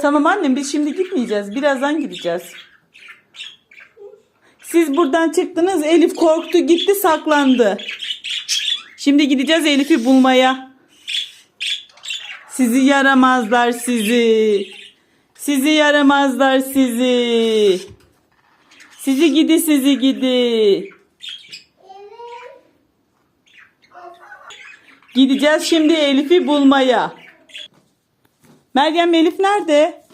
Tamam annem biz şimdi gitmeyeceğiz. Birazdan gideceğiz. Siz buradan çıktınız. Elif korktu gitti saklandı. Şimdi gideceğiz Elif'i bulmaya. Sizi yaramazlar sizi. Sizi yaramazlar sizi. Sizi gidi sizi gidi. Gideceğiz şimdi Elif'i bulmaya. Meryem Elif nerede?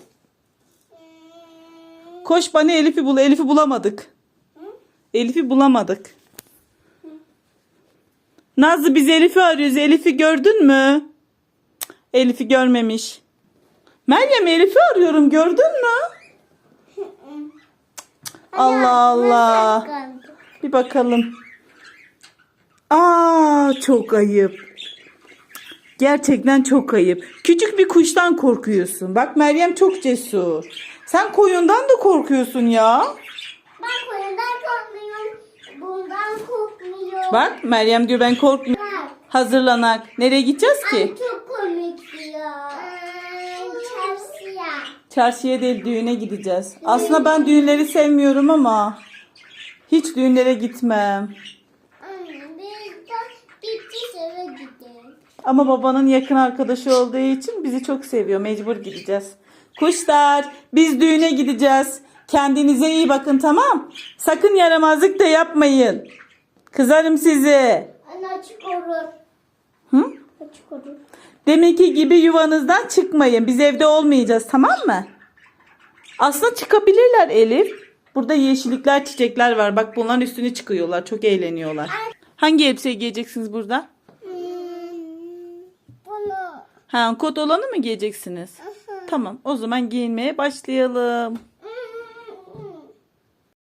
Koş bana Elif'i bul. Elif'i bulamadık. Elif'i bulamadık. Nazlı biz Elif'i arıyoruz. Elif'i gördün mü? Elif'i görmemiş. Meryem Elif'i arıyorum. Gördün mü? Allah Allah. Bir bakalım. Aa çok ayıp. Gerçekten çok ayıp. Küçük bir kuştan korkuyorsun. Bak Meryem çok cesur. Sen koyundan da korkuyorsun ya. Ben koyundan korkmuyorum. Bundan korkmuyorum. Bak Meryem diyor ben korkmuyorum. Bak. Hazırlanak. Nereye gideceğiz Ay ki? çok komik ya. Ay, Çarşıya. Çarşıya değil düğüne gideceğiz. Aslında ben düğünleri sevmiyorum ama hiç düğünlere gitmem. Ama babanın yakın arkadaşı olduğu için bizi çok seviyor. Mecbur gideceğiz. Kuşlar biz düğüne gideceğiz. Kendinize iyi bakın tamam. Sakın yaramazlık da yapmayın. Kızarım sizi. Anne açık olur. Hı? Açık olur. Deminki gibi yuvanızdan çıkmayın. Biz evde olmayacağız tamam mı? Aslında çıkabilirler Elif. Burada yeşillikler, çiçekler var. Bak bunların üstüne çıkıyorlar. Çok eğleniyorlar. Hangi elbiseyi giyeceksiniz burada? Ha, kot olanı mı giyeceksiniz? Tamam. O zaman giyinmeye başlayalım.